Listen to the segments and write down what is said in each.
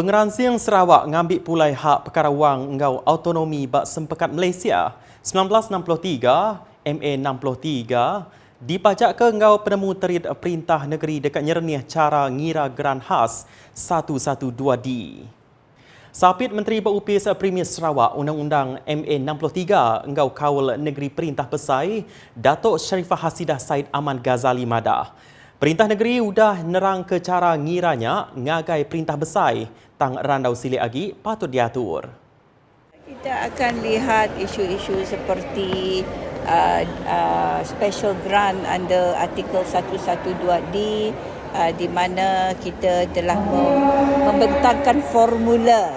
Pengeransiang Sarawak ngambil pulai hak perkara wang ngau autonomi bak sempekat Malaysia 1963 MA 63 dipajak ke ngau penemu terit perintah negeri dekat nyernih cara ngira geran khas 112D. Sapit Menteri Berupis Premier Sarawak Undang-Undang MA 63 engau kawal negeri perintah pesai Datuk Sharifah Hasidah Said Aman Ghazali Madah. Perintah negeri sudah nerang ke cara ngiranya ngagai perintah besar. Tang randau silik agi patut diatur. Kita akan lihat isu-isu seperti uh, uh, special grant under artikel 112D uh, di mana kita telah membentangkan formula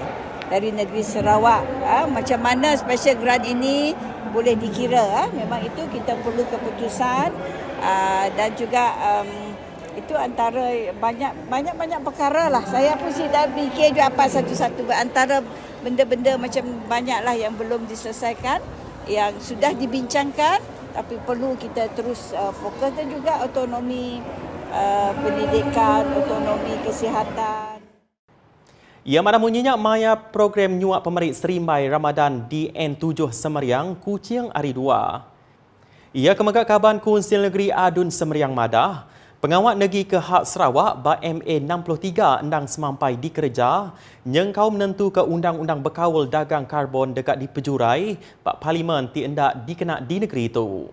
dari negeri Sarawak. Uh, macam mana special grant ini boleh dikira? Uh, memang itu kita perlu keputusan uh, dan juga um, itu antara banyak banyak banyak perkara lah. Saya pun dah fikir juga apa satu-satu antara benda-benda macam banyaklah yang belum diselesaikan, yang sudah dibincangkan tapi perlu kita terus uh, fokus dan juga otonomi uh, pendidikan, otonomi kesihatan. Ia mana munyinya maya program nyuak pemerik serimbai Ramadan di N7 Semeriang, Kuching Hari 2. Ia kemegak kaban Kunsil Negeri Adun Semeriang Madah, Pengawat negeri ke Hak Sarawak ba MA 63 endang semampai dikerja nyengkau menentu ke undang-undang berkawal dagang karbon dekat di pejurai pak parlimen ti endak dikenak di negeri itu.